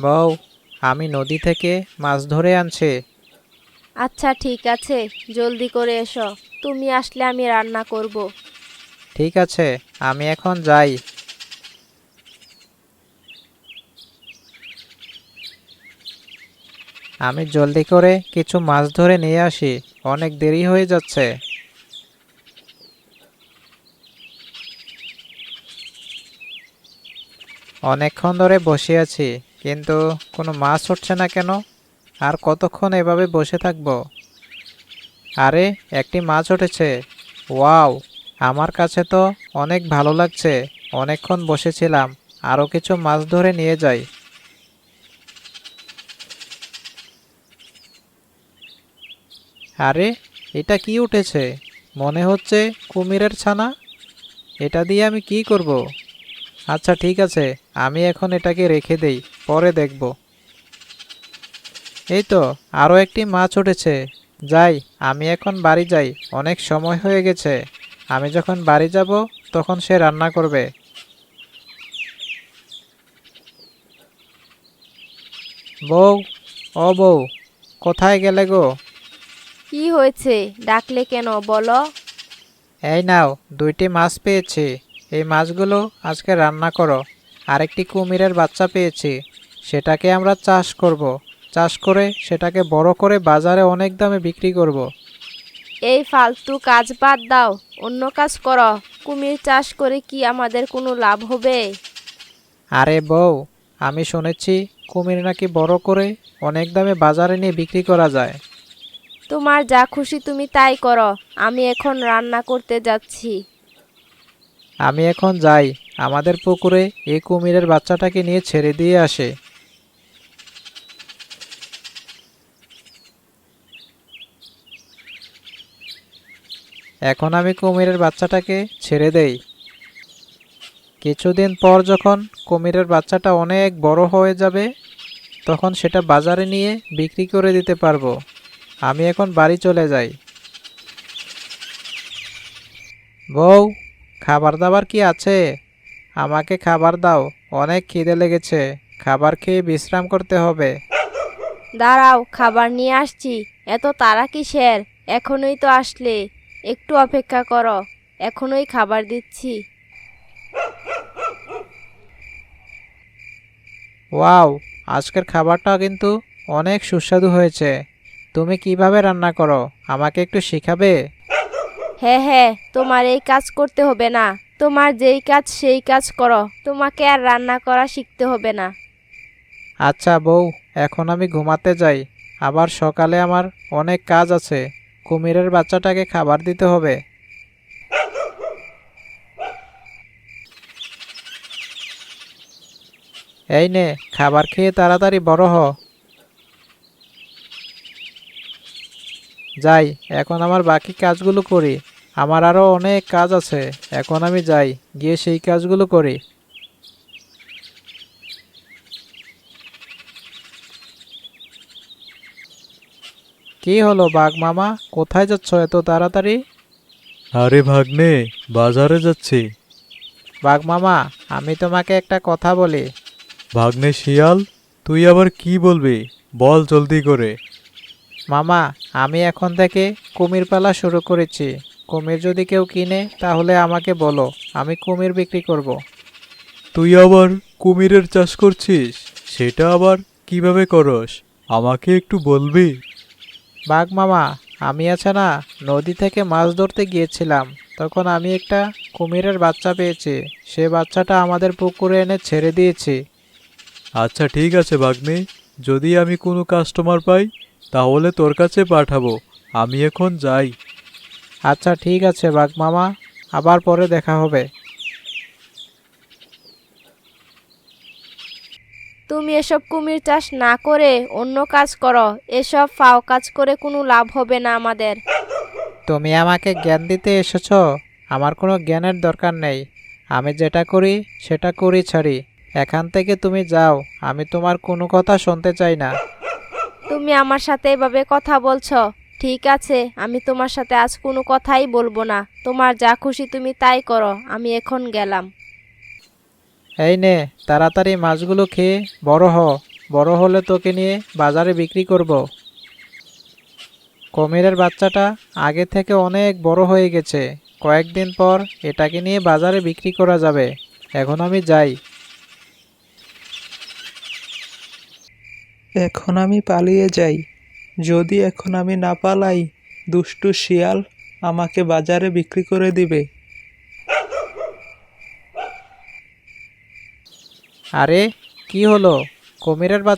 বউ আমি নদী থেকে মাছ ধরে আনছি। আচ্ছা ঠিক আছে জলদি করে এসো। তুমি আসলে আমি রান্না করব। ঠিক আছে আমি এখন যাই। আমি জলদি করে কিছু মাছ ধরে নিয়ে আসি অনেক দেরি হয়ে যাচ্ছে। অনেকক্ষণ ধরে বসে আছি। কিন্তু কোনো মাছ উঠছে না কেন? আর কতক্ষণ এভাবে বসে থাকব? আরে, একটি মাছ উঠেছে। ওয়াও, আমার কাছে তো অনেক ভালো লাগছে। অনেকক্ষণ বসেছিলাম আরও কিছু মাছ ধরে নিয়ে যাই। আরে, এটা কি উঠেছে? মনে হচ্ছে কুমিরের ছানা। এটা দিয়ে আমি কি করব? আচ্ছা ঠিক আছে, আমি এখন এটাকে রেখে দেই। পরে দেখব। এই তো আরও একটি মাছ উঠেছে। যাই আমি এখন বাড়ি যাই অনেক সময় হয়ে গেছে। আমি যখন বাড়ি যাব তখন সে রান্না করবে। বউ ও বউ কোথায় গেলে গো? কি হয়েছে? ডাকলে কেন বলো। এই নাও দুইটি মাছ পেয়েছি। এই মাছগুলো আজকে রান্না করো। আরেকটি কুমিরের বাচ্চা পেয়েছি। সেটাকে আমরা চাষ করব। চাষ করে সেটাকে বড় করে বাজারে অনেক দামে বিক্রি করব। এই ফালতু কাজ বাদ দাও। অন্য কাজ করো। কুমির চাষ করে কি আমাদের কোনো লাভ হবে? আরে বউ আমি শুনেছি কুমির নাকি বড় করে অনেক দামে বাজারে নিয়ে বিক্রি করা যায়। তোমার যা খুশি তুমি তাই করো। আমি এখন রান্না করতে যাচ্ছি। আমি এখন যাই। আমাদের পুকুরে এই কুমিরের বাচ্চাটাকে নিয়ে ছেড়ে দিয়ে আসে। এখন আমি কুমিরের বাচ্চাটাকে ছেড়ে দেই। কিছুদিন পর যখন কুমিরের বাচ্চাটা অনেক বড় হয়ে যাবে, তখন সেটা বাজারে নিয়ে বিক্রি করে দিতে পারব। আমি এখন বাড়ি চলে যাই। বউ খাবার দাবার কি আছে? আমাকে খাবার দাও, অনেক খিদে লেগেছে। খাবার খেয়ে বিশ্রাম করতে হবে। দাঁড়াও, খাবার নিয়ে আসছি। এত তারা কিসের? এখনই তো আসলে। একটু অপেক্ষা করো এখনই খাবার দিচ্ছি। ওয়াও আজকের খাবারটা কিন্তু অনেক সুস্বাদু হয়েছে। তুমি কীভাবে রান্না করো? আমাকে একটু শেখাবে? হ্যাঁ হ্যাঁ তোমার এই কাজ করতে হবে না। তোমার যেই কাজ সেই কাজ করো। তোমাকে আর রান্না করা শিখতে হবে না। আচ্ছা বউ এখন আমি ঘুমাতে যাই। আবার সকালে আমার অনেক কাজ আছে। কুমিরের বাচ্চাটাকে খাবার দিতে হবে। এই নে, খাবার খেয়ে তাড়াতাড়ি বড় হ। যাই, এখন আমার বাকি কাজগুলো করি। আমার আরও অনেক কাজ আছে। এখন আমি যাই, গিয়ে সেই কাজগুলো করি। কি হলো বাঘ মামা? কোথায় যাচ্ছ এত তাড়াতাড়ি? আরে ভাগ্নে বাজারে যাচ্ছি। বাঘ মামা আমি তোমাকে একটা কথা বলি। ভাগ্নে শিয়াল তুই আবার কি বলবি? বল জলদি করে। মামা আমি এখন থেকে কুমির পালা শুরু করেছি। কুমির যদি কেউ কিনে তাহলে আমাকে বলো আমি কুমির বিক্রি করব। তুই আবার কুমিরের চাষ করছিস? সেটা আবার কীভাবে করস? আমাকে একটু বলবি? বাঘ মামা আমি আছে না নদী থেকে মাছ ধরতে গিয়েছিলাম। তখন আমি একটা কুমিরের বাচ্চা পেয়েছি। সে বাচ্চাটা আমাদের পুকুরে এনে ছেড়ে দিয়েছি। আচ্ছা ঠিক আছে ভাগ্নে যদি আমি কোনো কাস্টমার পাই তাহলে তোর কাছে পাঠাবো। আমি এখন যাই। আচ্ছা ঠিক আছে বাঘ মামা। আবার পরে দেখা হবে। তুমি এসব কুমির চাষ না করে অন্য কাজ করো। এসব ফাও কাজ করে কোনো লাভ হবে না আমাদের। তুমি আমাকে জ্ঞান দিতে এসেছ? আমার কোনো জ্ঞানের দরকার নেই। আমি যেটা করি সেটা করি ছাড়ি। এখান থেকে তুমি যাও। আমি তোমার কোনো কথা শুনতে চাই না। তুমি আমার সাথে এভাবে কথা বলছো? ঠিক আছে আমি তোমার সাথে আজ কোনো কথাই বলব না। তোমার যা খুশি তুমি তাই করো। আমি এখন গেলাম। এই নে, তাড়াতাড়ি মাছগুলো খেয়ে বড় হ, বড় হলে তোকে নিয়ে বাজারে বিক্রি করব। কুমিরের বাচ্চাটা আগে থেকে অনেক বড় হয়ে গেছে। কয়েকদিন পর এটাকে নিয়ে বাজারে বিক্রি করা যাবে। এখন আমি যাই। এখন আমি পালিয়ে যাই। যদি এখন আমি না পালাই, দুষ্টু শিয়াল আমাকে বাজারে বিক্রি করে দিবে। আরে কি হলো? কুমিরের বাচ্চা